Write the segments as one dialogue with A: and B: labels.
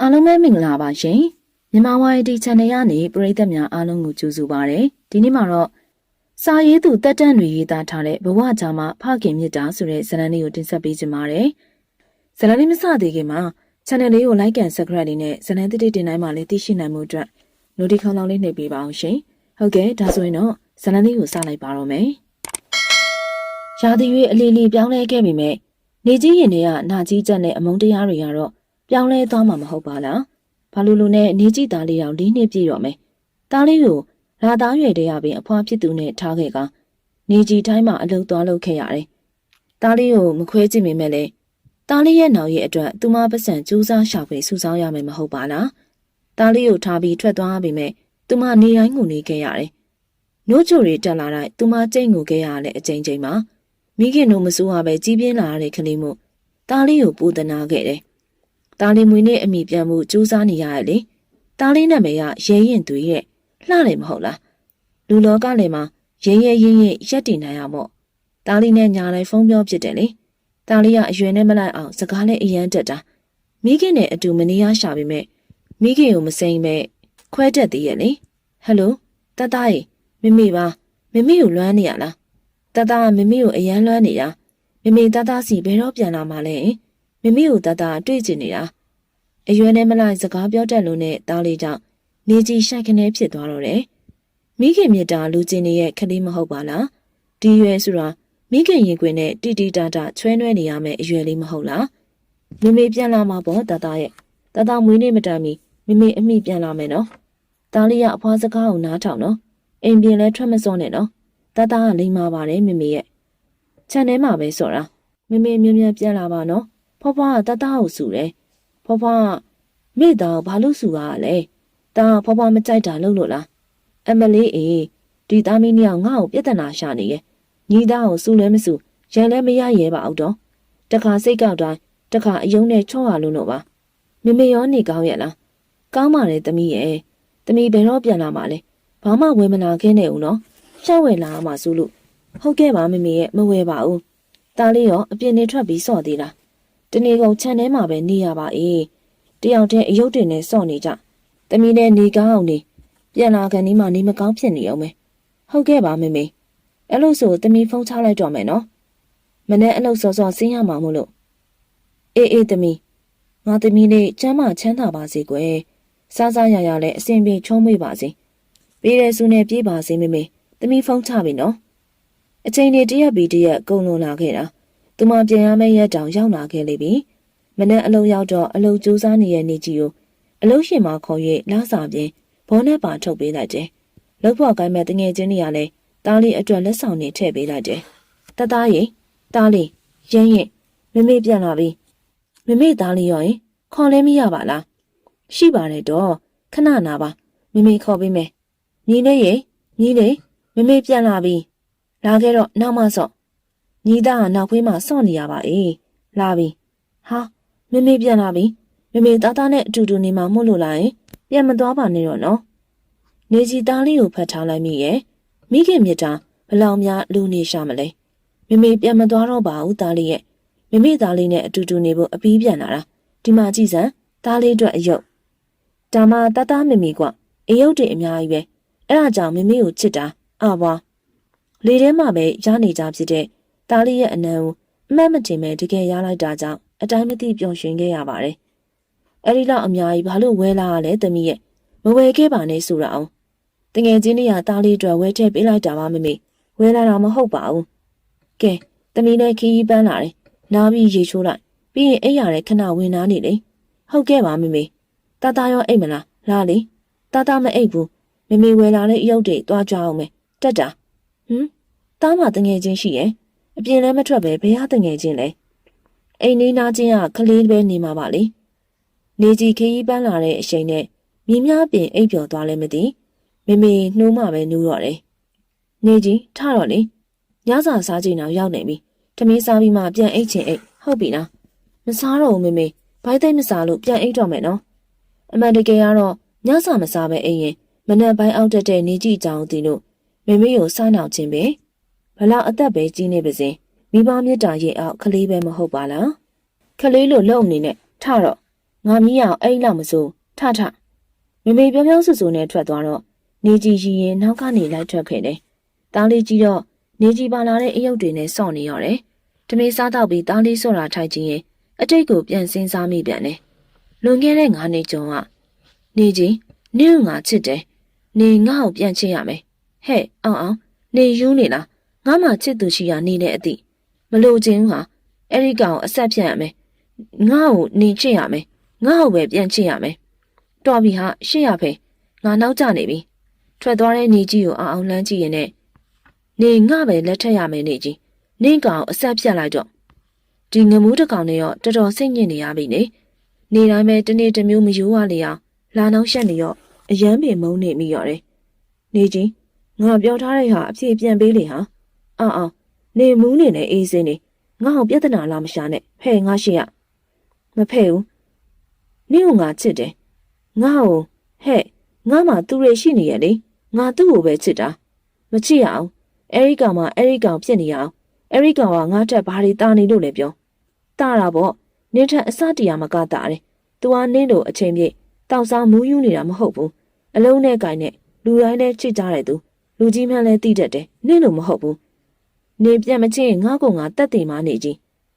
A: အားလုံးပဲမင်္ဂလာပါရှင်မြန်မာဝိုင်ဒီ channel ကနေပရိသတ်များအားလုံးကိုကြိုဆိုပါရစေဒီနေ့မှာတော့စာရေးသူတက်တန့်တွေရေးသားထားတဲ့ဘဝကြာမှာဖခင်မြတ်တာဆိုတဲ့ဇာတ်လမ်းလေးကိုတင်ဆက်ပေးခြင်းပါတယ်ဇာတ်လမ်းလေးမစသေးခင်မှာ channel လေးကို like and subscribe လေးနဲ့ဇာတ်လမ်းတိတိတင်တိုင်းမှာလည်းသိရှိနိုင်မှုအတွက် notification လောင်းလေးနှိပ်ပေးပါအောင်ရှင်ဟုတ်ကဲ့ဒါဆိုရင်တော့ဇာတ်လမ်းလေးကိုစလိုက်ပါတော့မယ်ရာသီရွေးအလီလီပြောင်းလဲခဲ့ပြီမဲ့နေကြီးရင်တွေကနာကြီးချက်နဲ့အမုန်းတရားတွေကတော့ ပြောင်းလဲသွားမှာမဟုတ်ပါလားဘာလို့လို့နဲ့နေကြည့်သားလေးအောင်လေးနှစ်ပြည့်တော့မယ်သားလေးကိုရာသားရွယ်တည်းရပင်အဖွားဖြစ်သူနဲ့ထားခဲ့ကနေကြီးတိုင်းမှာအလုသွားလုပ်ခဲ့ရတယ်သားလေးကိုမခွဲကြည့်မိမဲ့လေသားလေးရဲ့နောင်ရဲ့အတွက်သူမပတ်စံစူးစမ်းရှာဖွေစူးစောင်းရမယ်မဟုတ်ပါလားသားလေးကိုထားပြီးထွက်သွားပြီမဲ့သူမနေတိုင်းကိုနေခဲ့ရတယ်နိုးချိုတွေတက်လာတိုင်းသူမကြိတ်ငိုခဲ့ရတဲ့အချိန်ချင်းမှာမိခင်တို့မစိုးရပဲကြီးပြင်းလာတဲ့ကလေးမို့သားလေးကိုပူဒနာခဲ့တယ် တာလီမွေနဲ့အမိပြန်မှုစူးစမ်းနေရရဲ့လေတာလီနာမည်ကရဲရင်သွေးရဲ့လှတယ်မဟုတ်လားလူလောကလည်းမှာရဲရဲရင်ရင်ရက်တည်နိုင်ရမို့တာလီနဲ့ညာလိုက်ဖုန်းပြောဖြစ်တယ်လေတာလီကအရွယ်နဲ့မလိုက်အောင်စကားနဲ့အရန်တက်တာမိခင်နဲ့အတူမနေရရှာပေမဲ့မိခင်ကိုမစိမ့်မဲ့ခွဲတက်သေးရဲ့လေဟယ်လိုတတရေမမေပါမမေကိုလွမ်းနေရလားတတကမမေကိုအရန်လွမ်းနေတာမမေတတစီဘယ်တော့ပြန်လာမှလဲ မိမိကိုတတတွေ့ကျင်နေတာအရွယ်နဲ့မလိုက်စကားပြောတတ်လို့နဲ့တားလေးကြောင့်နေကြီးရှိုက်ခနဲဖြစ်သွားတော့တယ်မိခင်မြတ်တာလူကျင်နေရဲ့ခလေးမဟုတ်ပါလားဒီရွယ်ဆိုတာမိခင်ရင်ခွင်နဲ့တိတိတတချွဲနွဲနေရမယ့်အရွယ်လေးမဟုတ်လားမိမိပြန်လာမှာပေါ့တတရဲ့တတမွေးနေမတန်မီမိမိအမိပြန်လာမယ်နော်တားလေးရအဖွားစကားကိုနားထောင်နော်အိမ်ပြင်လဲထွက်မစောနဲ့နော်တတကလိမ်မာပါတယ်မိမိရဲ့ခြံထဲမှာပဲဆိုတာမိမိမြန်မြန်ပြန်လာပါနော် ဖွားဖွားကတတကိုစုတယ်ဖွားဖွားကမိသားဘာလို့စုရလဲတာဖွားဖွားမကြိုက်တာလို့လို့လားအမလေးအေးဒီသားမီးနှစ်ယောက်ငါ့ကိုပြဿနာရှာနေရဲ့ညီသားကိုစုလဲမစုရန်လဲမရရဲပါအောင်တော့တခါစိတ်ကောက်တိုင်းတခါအယုံနဲ့ချော့ရလို့တော့ပါမမေရောနေကောင်းရဲ့လားကောင်းပါလေသမီးရဲ့သမီးဘယ်တော့ပြန်လာမှာလဲဘာမှဝယ်မလာခင်းနေဦးနော်ရှောက်ဝယ်လာမှာစုလို့ဟုတ်ကဲ့ပါမမေရဲ့မဝယ်ပါဘူးတားလေးရောအပြင်းနေထွက်ပြီးစော့သေးလား တနေ့ကုန်ခြံထဲမှာပဲနေရပါအေးတယောက်တည်းအယုတ်တင်နဲ့စော့နေကြတမီးနဲ့နေကောင်းအောင်နေပြန်လာကန်ဒီမှာနေမကောင်းဖြစ်နေအောင်မယ်ဟုတ်ကဲ့ပါမေမေအဲ့လို့ဆိုတမီးဖုန်းချလိုက်တော့မယ်နော်မနေ့အလုပ်စောစောဆင်းရမှာမို့လို့အေးအေးတမီးငါတမီးလေးကျမ်းမချမ်းသာပါစေကွယ်စားစားရရလည်းအစဉ်ပြေချုံးမွေ့ပါစေပေးတဲ့စုနဲ့ပြေးပါစေမေမေတမီးဖုန်းချပြီနော်အချိန်လေးတရက်ပြီးတရက်ကုန်လွန်လာခဲ့တာ သူမပြန်ရမယ့်ရက်တောင်ရောက်လာခဲ့လိမ့်ပြီ။မနေ့အလုံးရောက်တော့အလုံးစူးစမ်းနေတဲ့နေကြီးကိုအလုံးရှင်မခေါ်၍လာစာပြင်ဘောနဲ့ပါထုတ်ပေးလိုက်တယ်။လောက်ဖို့ကိုင်းမဲ့တငယ်ချင်းတွေကလည်းတားလေးအတွက်လက်ဆောင်တွေထည့်ပေးလိုက်တယ်။တသားရင်တားလေးရင်းရင်မမေပြန်လာပြီ။မမေသားလေးရောရင်ခေါ်လဲမရပါလား။ရှိပါတယ်တော့ခဏနာပါမမေခေါ်ပေးမယ်။ညီလေးရေညီလေးမမေပြန်လာပြီ။လာခဲ့တော့နောက်မှစော့ ညီသားကနောက်ဖေးမှာစော့နေရပါအေးလာပြီဟာမမေပြန်လာပြီမမေသားသားနဲ့အတူတူနေမှာမို့လို့လားယင်ပြန်မသွားပါနဲ့တော့နော်နေကြီးသားလေးကိုဖတ်ထားလိုက်မိရဲ့မိခင်မြတ်တာဘလောင်များလူနေရှာမလဲမမေပြန်မသွားတော့ပါဘူးသားလေးရဲ့မမေသားလေးနဲ့အတူတူနေဖို့အပီးပြန်လာတာဒီမှာကြည့်စမ်းသားလေးအတွက်အယုတ်ဒါမှတသားမမေကအယုတ်တွေအများကြီးပဲအဲ့ဒါကြောင့်မမေကိုချစ်တာအဘွားလေထဲမှာပဲရနေကြဖြစ်တဲ့ တားလေးရဲ့အနံကိုအမှတ်မတင်မဲ့တကယ်ရလိုက်တာကြောင့်အတိုင်းမသိပျော်ရွှင်ခဲ့ရပါတယ်။အဲဒီလောက်အများကြီးဘာလို့ဝဲလာရလဲတမီးရဲ့မဝဲခဲ့ပါနဲ့ဆိုရအောင်။တငယ်ချင်းတွေကတားလေးအတွက်ဝဲထည့်ပေးလိုက်တာပါမမေ။ဝဲလာတာမဟုတ်ပါဘူး။ကဲတမီးလည်းခီးပန်းလာတယ်။နားပြီးရေချိုးလိုက်ပြီးရင်အိပ်ရတဲ့ခဏဝင်နာနေလေ။ဟုတ်ကဲ့ပါမမေ။တာတာရောအိပ်မလား။လာလေ။တာတာမအိပ်ဘူး။မမေဝဲလာတဲ့အယုတ်တွေတွားကြအောင်မယ်။တက်တာ။ဟမ်တားမှတငယ်ချင်းရှိရဲ့။ အပြင်လည်းမထွက်ပဲဘယ်ဟာတငယ်ချင်းလဲအိမ်နေနာချင်းကကလေးပဲနေမှာပါလေနေကြီးခရီးပန်းလာတဲ့အချိန်နဲ့မြင်းများပင်အိပ်ပျော်သွားလဲမသိမေမေနှိုးမှပဲနူးတော့တယ်နေကြီးထတော့လေညစာစားချိန်တော့ရောက်နေပြီထမင်းစားပြီးမှပြန်အိတ်ချင်အိတ်ဟုတ်ပြီလားမစားတော့ဘူးမေမေဘိုက်သိမ့်မစားလို့ပြန်အိတ်တော့မယ်နော်အမှန်တကယ်ကတော့ညစာမစားပဲအိမ်ရင်မနက်ပိုင်းအောက်တက်တဲ့နေကြီးကြောင်တီလို့မေမေကိုစားနောက်ခြင်းပဲ ဘလောက်အသက်ပဲကြီးနေပါစေမိဘမြတ်တာရဲ့အောက်ကလေးပဲမဟုတ်ပါလားခလေးလို့လုံနေနဲ့ထတော့ငါမီးအောင်အဲ့လောက်မစိုးထထမမေပြောပြောဆူဆူနဲ့ထွက်သွားတော့နေကြီးရီရင်နောက်ကနေလိုက်ထွက်ခဲ့တယ်။တားလေးကြီးတော့နေကြီးပါလာတဲ့အယုတ်တွေနဲ့စောင့်နေရတယ်။တမေစားတော့ပြီးတားလေးစော့တာထိုက်ချင်းရင်အတိတ်ကိုပြန်စင်းစားမိပြန်တယ်။လွန်ခဲ့တဲ့ငါးနှစ်ကျော်ကနေကြီးနင့်ငါချစ်တယ်။နေငါ့ကိုပြန်ချစ်ရမယ်။ဟဲ့အောင်အောင်နေယူနေလား ငါမှချစ်သူရှိရနေတဲ့အသည့်မလို့ချင်းဟာအဲ့ဒီကောင်အဆက်ဖြတ်ရမယ်။ငါ့ကိုနေချစ်ရမယ်။ငါ့ကိုပဲပြန်ချစ်ရမယ်။တော်ပြီဟာရှေ့ရဖေငါနောက်ကျနေပြီ။ထွက်သွားတဲ့နေကြီးကိုအောင်အောင်လှမ်းကြည့်ရင်နဲ့နေငါပဲလက်ထက်ရမယ်နေကြီး။နင့်ကောင်အဆက်ဖြတ်လိုက်တော့ဒီငမူးတစ်ကောင်နဲ့ရောတော်တော်စိတ်ညစ်နေရပြီနေ။နေတိုင်းပဲတနေ့တစ်မျိုးမယူရလေအောင်လာနှောင်းရှက်နေရောအယမ်းပင်မုန်းနေမိရော်တယ်။နေကြီးငါပြောထားတဲ့ဟာအပြေပြန်ပေးလေဟာ။ အော်အော်နေမူးနေနဲ့အေးစင်းနေငါ့ကိုပြဿနာလာမရှာနဲ့ဖဲ့ငါရှိရမဖဲ့ဘူးနင့်ကငါချစ်တယ်ငါ့ကိုဟဲ့ငါမှသူတွေရှိနေရလေငါသူ့ကိုပဲချစ်တာမချစ်ရအောင်အဲ့ဒီကောင်မှအဲ့ဒီကောင်ဖြစ်နေရအောင်အဲ့ဒီကောင်ကငါထက်ဘာတွေတာနေလို့လဲပြောတာတာပေါ့နင်းထက်အစတရားမကတာတယ်သူကနင်းတို့အချိန်ပြည့်တောက်စားမူးယူနေတာမဟုတ်ဘူးအလုံးနဲ့ကင်နဲ့လူတိုင်းနဲ့ချစ်ကြတဲ့သူလူကြီးမှန်းလဲတိတတ်တယ်နင်းလို့မဟုတ်ဘူး နေပြန်မချင်းငါ့ကိုငါတက်တယ်မနေကြီး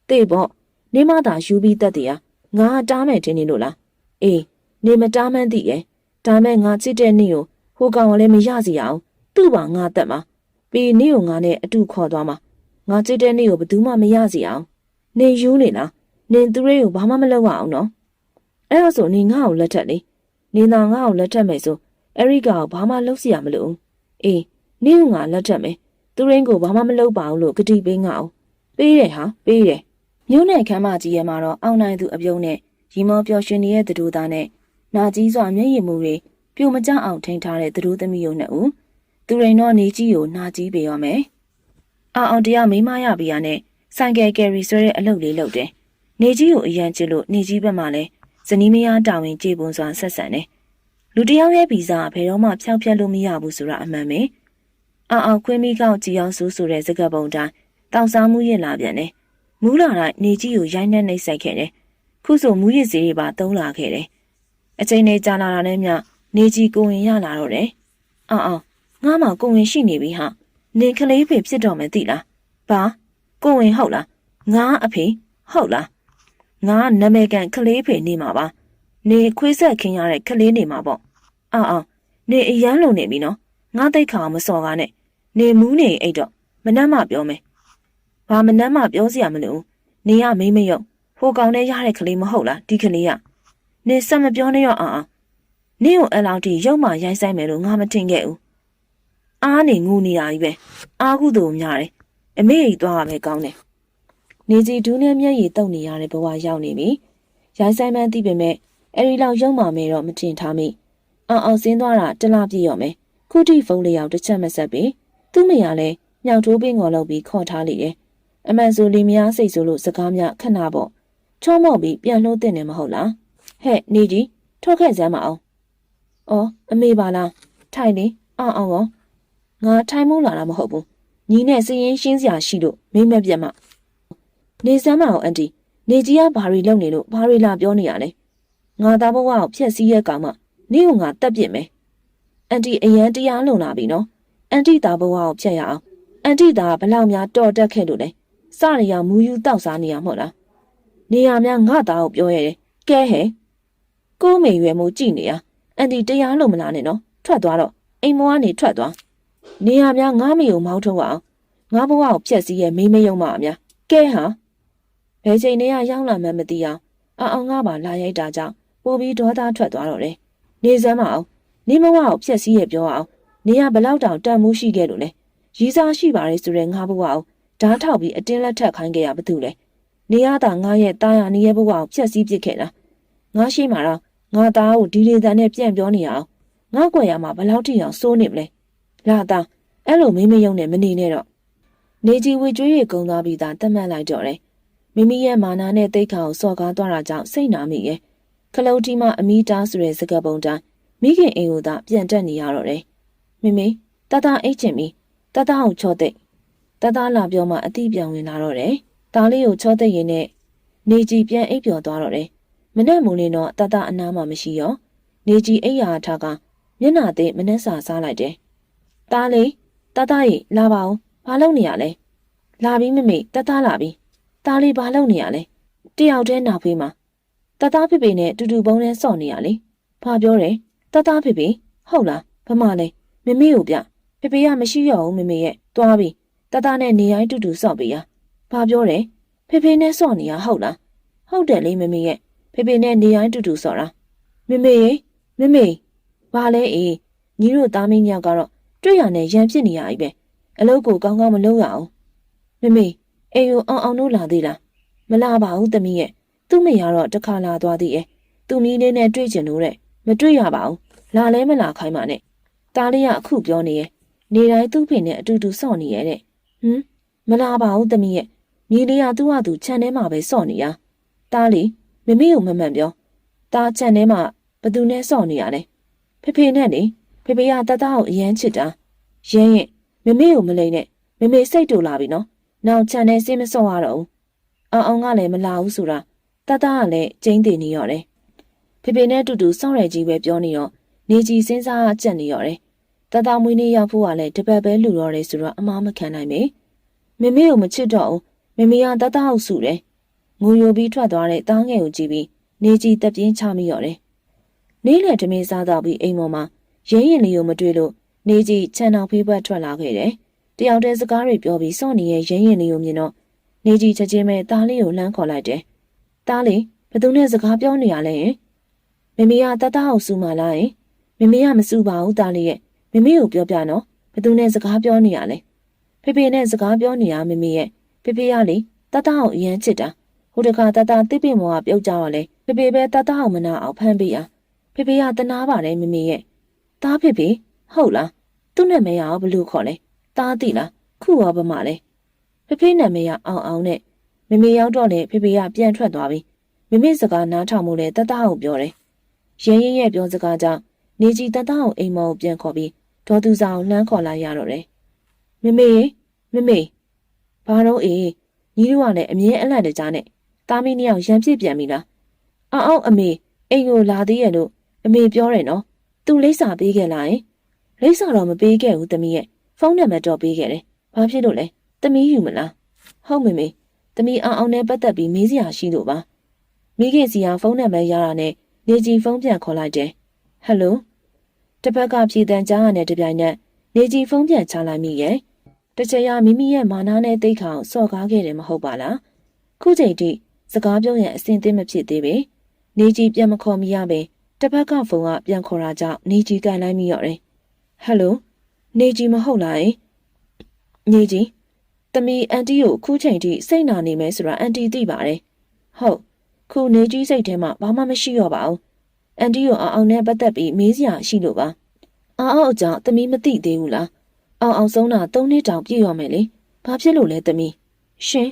A: တေပေါ့နေမသာယူပြီးတက်တယ်ဟာငါတားမယ်ထင်နေလို့လားအေးနေမတားမှန်းသိရဲ့ဒါမဲ့ငါချစ်တဲ့နေ့ကိုဟိုကောင်ကလည်းမရစီရအောင်သူ့ပါငါတက်မှာပြီးနေ့ကိုငါနဲ့အတူခေါ်သွားမှာငါချစ်တဲ့နေ့ကိုဘယ်သူမှမရစီအောင်နေယူနေလားနင်သူတွေကိုဘာမှမလုပ်ရအောင်နော်အဲ့ဒါဆိုနေငါ့ကိုလက်ထက်လေနေသာငါ့ကိုလက်ထက်မယ်ဆိုအဲ့ဒီကောင်ဘာမှလုပ်စီရမလို့အေးနေကငါလက်ထက်မယ် သူရင်းကိုဘာမှမလုပ်ပါဘူးလို့ဂတိပေးငါအောင်ပေးတယ်ဟာပေးတယ်မြို့နယ်ခမ်းမကြီးရဲ့မှာတော့အောင်းနိုင်သူအပြုံးနဲ့ရီမောပျော်ရွှင်နေတဲ့သူတို့သားနဲ့နာကြီးစွာမျက်ရည်မူတွေပြုံမကြအောင်ထိန်းထားတဲ့သူတို့သမီးတို့နဲ့ဦးသူရိန်တော့နေကြီးကိုနာကြီးပေးရမယ်အာအောင်တရားမိမရပြရနဲ့ဆိုင်ကယ်ကယ်ရီဆွဲတဲ့အလုပ်လေးလုပ်တယ်နေကြီးကိုအရန်ချစ်လို့နေကြီးဘက်မှလည်းဇနီးမယားတာဝန်ကြေပွန်စွာဆက်ဆံတယ်လူတယောက်ရဲ့ဗီဇာဘယ်တော့မှဖျောက်ဖျက်လို့မရဘူးဆိုတာအမှန်ပဲ အာအောင်ခွင်းမိကောက်ကြည်အောင်ဆိုးဆိုတဲ့စကားပုံတိုင်းတောင်စားမှုရင်လာပြန်တယ်မူးလာတိုင်းနေကြီးကိုရိုင်းနှက်နှိပ်စက်ခဲ့တယ်ခုဆိုမူးရစ်စေးတွေပါတုံးလာခဲ့တယ်အချိန်နဲ့ကြာလာတာနဲ့မျှနေကြီးကိုဝင်ရလာတော့တယ်အော်အော်ငါမှကိုဝင်ရှိနေပြီဟာနေကလေးဖေဖြစ်တော့မယ်သိလားဘာကိုဝင်ဟုတ်လားငါအဖေဟုတ်လားငါနာမည်ကန်ကလေးဖေနေမှာပါနေခွေးဆက်ခင်းရတဲ့ကလေးနေမှာပေါ့အော်အော်နေအရန်လုံနေပြီနော် ငါတိတ်ခါမစော်ကားနဲ့နေမူးနေအိတ်တော့မနှမ်းမပြောမယ်ဘာမနှမ်းမပြောစရာမလိုနေရမိမယုံဟိုကောင်နဲ့ရတဲ့ကလေးမဟုတ်လားဒီကလေးကနေစက်မပြောနဲ့ရောအောင်အောင်နင့်ကိုအလောက်ထိရုပ်မှရိုင်းဆိုင်မယ်လို့ငါမထင်ခဲ့ဘူးအားနေငူနေတာကြီးပဲအားကုသို့များတယ်အမေကြီးသွားရမယ်ကောင်းတယ်နေကြီးဒူးနဲ့မျက်ရည်တုပ်နေရတဲ့ဘဝရောက်နေပြီရိုင်းဆိုင်မှန်းသိပေမဲ့အဲ့ဒီလောက်ရုပ်မှမဲတော့မထင်ထားမိအောင်အောင်စင်းသွားတာတလားပြည့်ရောမယ် ခုထိဖုန်းလေးရောက်တစ်ချက်မဆက်ပြီးသူ့မရလဲမြောက်ထိုးပင်ငေါ်လုပ်ပြီးခေါ်ထားလိုက်တယ်အမှန်ဆိုလီမယားစိတ်ဆိုလို့စကားများခဏပေါ့ချောမော့ပြီးပြန်လှုပ်တဲ့နေမဟုတ်လားဟဲ့နေကြီးထွက်ခဲ့စမ်းမအောင်။အော်အမေပါလားထိုင်လေအောင်အောင်ကောငါထိုင်မိုးလာတာမဟုတ်ဘူး။ညီနဲ့စည်ရင်ရှင်းစရာရှိလို့မိမပြတ်မှနေစမ်းမအောင်အန်တီနေကြီးကဘာတွေလုပ်နေလို့ဘာတွေလာပြောနေရလဲ။ငါသားဘဝကိုဖျက်ဆီးရဲ့ကောင်မနေကငါတက်ပြစ်မယ်။ အန်တီအရန်တရားလုံလာပြီနော်။အန်တီသားဘဝကိုဖျက်ရအောင်။အန်တီသားဘလောက်များတော်တက်ခဲ့လို့လဲ။စရရမူယူတောက်စားနေရမဟုတ်လား။နေရများငါသားကိုပြောရတယ်။ကဲဟဲ့ကိုမေရွယ်မို့ကြည်နေရအန်တီတရားလို့မလားနဲ့နော်ထွက်သွားတော့အိမ်မောကနေထွက်သွားနေရများငားမေကိုမောင်းထုံးအောင်ငါဘဝကိုဖျက်ဆီးရဲ့မေးမယုံမအများကဲဟာဘယ်ချိန်နေရရောက်လာမှမသိအောင်အအောင်ငါပါလာရိုက်တာကြောင့်ပိုပြီးဒေါသထွက်သွားတော့တယ်နေစမ်းမအောင် နေမဝကိုဖျက်ဆီးရဲ့ပြောအောင်နေရဘလောက်တောင်တန်မှုရှိခဲ့လို့လဲရီးစားရှိပါလေဆိုတဲ့ငါဘဝကိုဓားထောက်ပြီးအတင်းလက်ထက်ခိုင်းခဲ့ရဘာလို့လဲနေရတာငါရဲ့တာယာနေရဲ့ဘဝကိုဖျက်ဆီးပစ်ခဲ့တာငါရှိမှတော့ငါသားကိုဒီလေတန်နဲ့ပြန်ပြောနေအောင်ငါ့ကွယ်ရမှာဘလောက်ထိအောင်စိုးနေမလဲလာသားအဲ့လိုမင်းမယုံနဲ့မနေနဲ့တော့နေကြီးဝေကျွေးရကုံသွားပြီးသားတတ်မှတ်လိုက်တော့တယ်မိမိရဲ့မာနာနဲ့တိတ်ခါကိုစော်ကားသွားတာကြောင့်စိတ်နာမိရဲ့ခလုတ်တီမအမီတာဆိုတဲ့စကားပုံတိုင်း မိခင်အိမ်ကိုသာပြန်တက်နေရတော့တယ်မိမိတတအိတ်ချင်ပြီတတအောင်ချောသိတတလာပြောမှအတိပြန်ဝင်လာတော့တယ်ဒါလေးကိုချောသိရင်နဲ့နေကြီးပြန်အိပ်ပျော်သွားတော့တယ်မမနဲ့မူလင်းတော့တတအနားမှမရှိရောနေကြီးအိယာထားကမျက်နှာသိမနှက်စာစားလိုက်တယ်။တားလေတတရေလာပါဦးဘာလုပ်နေရလဲ။လာပြီမမေတတလာပြီ။တားလေးဘာလုပ်နေရလဲ။တယောက်တည်းနောက်ဖေးမှာတတဖေဖေနဲ့တူတူပုံးနဲ့စော့နေရလေ။ဘာပြောတယ် တတဖေဖေဟုတ်လားဘမလဲမမေကိုပြဖေဖေကမရှိရအောင်မမေရဲ့သွားပြီတတနဲ့နေရိုင်းတူတူစော့ပေးရ။ဘာပြောတယ်ဖေဖေနဲ့စော့နေရဟုတ်လားဟုတ်တယ်လေမမေရဲ့ဖေဖေနဲ့နေရိုင်းတူတူစော့တာမမေရေမမေဘာလဲအေးညီတို့သားမင်းညောက်ကတော့တွေ့ရနဲ့ရံဖြစ်နေရပြီပဲအလုပ်ကိုကောင်းကောင်းမလုပ်ရအောင်မမေအိမ်ကိုအောင်အောင်တို့လာသေးလားမလာပါဘူးသမီးရဲ့သူ့မေကတော့တစ်ခါလာသွားသေးရဲ့သူမီးလေးနဲ့တွေ့ကျင်လို့တဲ့ မတွေ့ရပါဘူးလာလဲမလာခိုင်းပါနဲ့တားလေးကအခုပြောနေရဲ့နေတိုင်းသူ့ဖေနဲ့အတူတူစော့နေရဲ့တဲ့ဟမ်မလာပါဘူးသမီးရဲ့မြေလေးကသူ့ဟာသူခြံထဲမှာပဲစော့နေရတားလေးမမေကိုမမှန်ပြောတားခြံထဲမှာဘသူနဲ့စော့နေရလဲဖေဖေနဲ့လေဖေဖေကတတကိုအရန်ချစ်တာရင်းရင်မမေကိုမလိမ့်နဲ့မမေစိတ်တူလာပြီနော်နောက်ခြံထဲစင်းမစော့ရတော့ဘူးအောင်အောင်ကလည်းမလာဘူးဆိုတာတတကလည်းကျင်းတည်နေရော်တယ် ဖေဖေနဲ့တူတူစောင့်ရကြီးပဲပြောနေတော့နေကြီးစင်းစားကြက်နေရော်တယ်တတမွေးနေ့ရောက်ဖို့ကလည်းတပတ်ပဲလူတော့တယ်ဆိုတော့အမားမခံနိုင်မေမမေကိုမချစ်တော့ဘူးမမေကတတဟုတ်စုတယ်ငိုယိုပြီးထွက်သွားတဲ့တားငယ်ကိုကြည့်ပြီးနေကြီးတက်ပြင်းချမိရော်တယ်နေ့လယ်တမင်းစားတော့ပြီးအိမ်ပေါ်မှာရင်းရင်လေးကိုမတွေ့လို့နေကြီးခြံတော်ဖေးဘက်ထွက်လာခဲ့တယ်တယောက်တည်းစကားတွေပြောပြီးစောင့်နေရဲ့ရင်းရင်လေးကိုမြင်တော့နေကြီးချက်ချင်းပဲတားလေးကိုလှမ်းခေါ်လိုက်တယ်တားလေးဘယ်သူနဲ့စကားပြောနေရလဲယင် မမေကတတအောင်စူမာလားယင်မမေကမစူပါဘူးတားလေးရဲ့မမေကိုပြောပြနော်ဘယ်သူနဲ့စကားပြောနေရလဲဖေဖေနဲ့စကားပြောနေရမမေရဲ့ဖေဖေကလေတတအောင်အရန်ချစ်တာဟိုတခါတတတိပိမောကပြုတ်ကြတော့လေဖေဖေပဲတတအောင်မနာအောင်ဖမ်းပေးရဖေဖေကတနာပါတယ်မမေရဲ့တားဖေဖေဟုတ်လားသူ့နာမည်ရောဘယ်လိုခေါ်လဲတားသိလားခုရောဗမာလဲဖေဖေနာမည်ကအောင်အောင်နဲ့မမေရောက်တော့လေဖေဖေကပြန်ထွက်သွားပြီမမေစကားနားထောင်မှုလဲတတအောင်ပြောတယ် ရဲရဲရဲ့ပြောစကားကြောင့်နေကြီးတတအောင်အိမ်မောကိုပြန်ခေါ်ပြီးဒေါ်သူဆောင်လှမ်းခေါ်လာရတော့တယ်မမေမမေဘာတော့အေးညီတို့ကလည်းအမြဲအလန့်တကြားနဲ့တာမီးနှစ်ယောက်ရံပြစ်ပြန်ပြီလားအောက်အောက်အမေအိမ်ကိုလာသေးရဲ့လို့အမေပြောတယ်နော်သူလိမ့်စာပေးခဲ့လားယင်လိမ့်စာတော့မပေးခဲ့ဘူးသမီးရဲ့ဖုန်းနံပါတ်တော့ပေးခဲ့တယ်ဘာဖြစ်လို့လဲသမီးယူမလားဟုတ်မေမေသမီးအောင်အောင်နဲ့ပတ်သက်ပြီးမေးစရာရှိလို့ပါမိခင်စီကဖုန်းနံပါတ်ရတာနဲ့ နေကြီးဖုန်းပြန်ခေါ်လိုက်တယ်ဟယ်လိုတစ်ဖက်ကဖြေတန်ကြားရတဲ့တပြိုင်နက်နေကြီးဖုန်းပြန်ချလိုက်မိရဲ့တချရမိမိရဲ့မာနာနဲ့တိတ်ခေါင်စော့ကားခဲ့တယ်မဟုတ်ပါလားခုချိန်ထိစကားပြောရင်အစင်သင်းမဖြစ်သေးပဲနေကြီးပြန်မခေါ်မိရပဲတစ်ဖက်ကဖုန်းကပြန်ခေါ်တာကြောင့်နေကြီးကန်လိုက်မိရော်တယ်ဟယ်လိုနေကြီးမဟုတ်လားနေကြီးတမီအန်တီကိုခုချိန်ထိစိတ်နာနေမယ်ဆိုတာအန်တီသိပါတယ်ဟုတ် ခုနေကြီးစိတ်ထဲမှာဘာမှမရှိတော့ပါဘူးအန်တီကိုအောင်အောင်နဲ့ပတ်သက်ပြီးမေးစရာရှိလို့ပါအောင်အောင်အကြောင်းတမီမသိသေးဘူးလားအောင်အောင်ဆုံးတာ၃နှစ်တောင်ပြည့်ရမယ်လေဘာဖြစ်လို့လဲတမီရှင်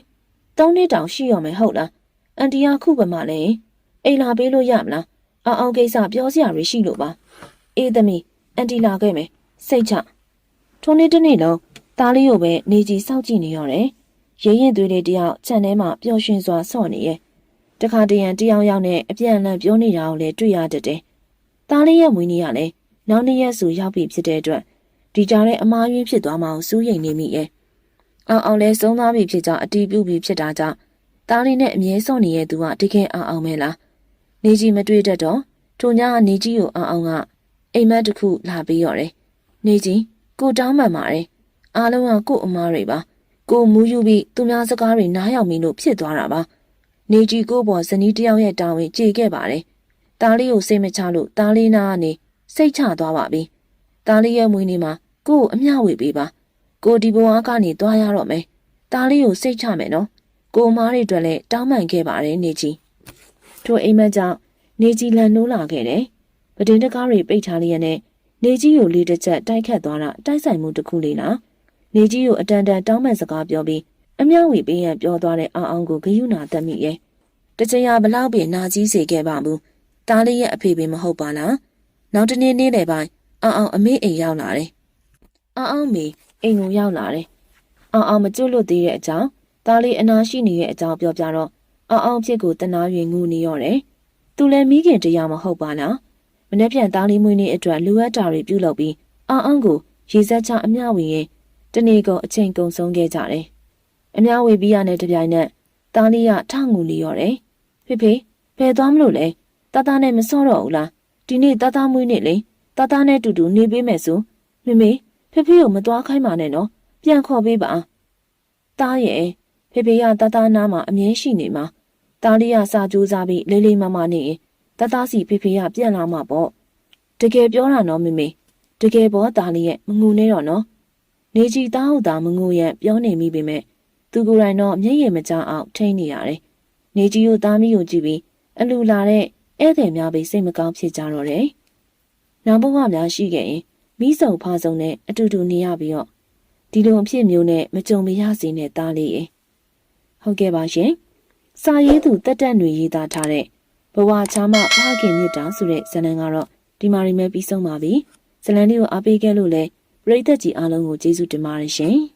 A: ၃နှစ်တောင်ရှိရမယ်ဟုတ်လားအန်တီကခုပဲမှလည်းအိမ်လာပေးလို့ရမလားအောင်အောင်ကိစ္စပြောစရာတွေရှိလို့ပါအေးတမီအန်တီလာခဲ့မယ်စိတ်ချထိုနေ့တစ်နေ့လုံးသားလေးကိုပဲနေကြီးစောင့်ကြည့်နေရတယ်ရဲရင်သွေးလေးတယောက်ခြံထဲမှာပျော်ရွှင်စွာဆော့နေရဲ့ တခါတရံတယောက်ယောက်နဲ့အပြန်အလှန်ပြောနေတာကိုလည်းတွေ့ရတတ်တယ်သားလေးရဲ့မွေးနေ့ကလည်းနောက်နေ့ရက်ဆိုရောက်ပြီဖြစ်တဲ့အတွက်ဒီကြားထဲအမားယွင်းဖြစ်သွားမှအောင်စူးရိမ်နေမိရဲ့အောင်အောင်လဲဆုံးသွားပြီဖြစ်ကြောင်းအတီးပြုတ်ပြီဖြစ်တာကြောင့်သားလေးနဲ့အမြဲစော့နေတဲ့သူကတကယ်အောင်အောင်ပဲလားနေကြီးမတွေ့တတ်တော့ထိုညကနေကြီးကိုအောင်အောင်ကအိမ်မက်တစ်ခုလာပြီးရော်တယ်နေကြီးကိုတောင်းမှန်ပါတယ်အားလုံးကကို့အမားတွေပါကိုမူးယူပြီးသူများစကားတွေနားယောင်ပြီးလို့ဖြစ်သွားတာပါ နေကြီးကိုပေါ်ဇနီးတယောက်ရဲ့တောင်းဝင်ကြေခဲ့ပါတယ်တားလေးကိုစိတ်မချလို့တားလေးနာကနေစိတ်ချသွားပါပြီတားလေးရဲ့မွေးနေ့မှာကို့ကိုအမျှဝေပေးပါကိုဒီဘဝကနေသွားရတော့မယ်တားလေးကိုစိတ်ချမယ်နော်ကိုမားတွေအတွက်လည်းတောင်းပန်ခဲ့ပါတယ်နေကြီးထိုအိမ်မက်ကြောင့်နေကြီးလန်နိုးလာခဲ့တယ်ပဒင်းတကားတွေပိတ်ထားလျက်နဲ့နေကြီးကိုလေးတစ်ချက်တိုက်ခတ်သွားတာတိုက်ဆိုင်မှုတစ်ခုလေးလားနေကြီးကိုအတန်တန်တောင်းပန်စကားပြောပြီး အမြောက်ဝေပေးရန်ပြောသွားတဲ့အောင်အောင်ကိုဂယုနာတတ်မိရဲ့တချရာဘလောက်ပင်နာကြီးစေခဲ့ပါဘူးတားလေးရဲ့အဖေပင်မဟုတ်ပါလားနောက်တနေ့နေ့လယ်ပိုင်းအောင်အောင်အမေအိမ်ရောက်လာတယ်အောင်အောင်မေအိမ်ကိုရောက်လာတယ်အောင်အောင်မကျွတ်လွတ်သေးတဲ့အကြောင်းတားလေးအနာရှိနေတဲ့အကြောင်းပြောပြတော့အောင်အောင်ဖြစ်ကိုတနာ၍ငူနေရော့တယ်သူလည်းမိခင်တရားမဟုတ်ပါလားမနေ့ပြန်သားလေးမွေးနေ့အတွက်လူအပ်တာတွေပြုလုပ်ပြီးအာအံကိုရေစက်ချအမျှဝင်ရင်တနေ့ကအချိန်ကုန်ဆုံးခဲ့ကြတယ် အမျှဝေပြီးရတဲ့တပြိုင်နက်သားလေးကထငူလီရော်တယ်ဖေဖေဘယ်သွားမလို့လဲတသားနဲ့မစော့တော့ဘူးလားဒီနေ့တသားမွေးနေ့လေတသားနဲ့တူတူနေပေးမယ်ဆိုမမေဖေဖေကိုမသွားခိုင်းပါနဲ့နော်ပြန်ခေါ်ပေးပါတားရဲ့ဖေဖေကတသားနားမှာအမြဲရှိနေမှာတားလေးကစာကြိုးစားပြီးလေးလေးမမနေရင်တသားစီဖေဖေကပြန်လာမှာပေါ့တကယ်ပြောတာနော်မမေတကယ်ပေါ်တားလေးရဲ့မငူနဲ့တော့နော်နေကြီးသားဟုတ်တာမငူရဲ့ပြောနေမိပေမဲ့ သူကိုယ်တိုင်တော့မျက်ရည်မကျအောင်ထိန်းနေရတယ်နေကြီးကိုသားမီးကိုကြည့်ပြီးအလူလာတဲ့ဧည့်သည်များပဲစိတ်မကောင်းဖြစ်ကြတော့တယ်။နောက်ဘဝများရှိခဲ့ရင်မိစုံဖားစုံနဲ့အတူတူနေရပြီးတော့ဒီလိုအဖြစ်မျိုးနဲ့မကြုံမရစေနဲ့သားလေးရေ။ဟုတ်ကဲ့ပါရှင်။စာရေးသူတက်တက်တွေရေးသားထားတဲ့ဘဝချာမဖခင်မြတ်တာဆိုတဲ့ဇာတ်လမ်းကတော့ဒီမှာရီမဲပြီးဆုံးပါပြီ။ဇာတ်လမ်းလေးကိုအားပေးခဲ့လို့လဲပရိသတ်ကြီးအားလုံးကိုကျေးဇူးတင်ပါတယ်ရှင်။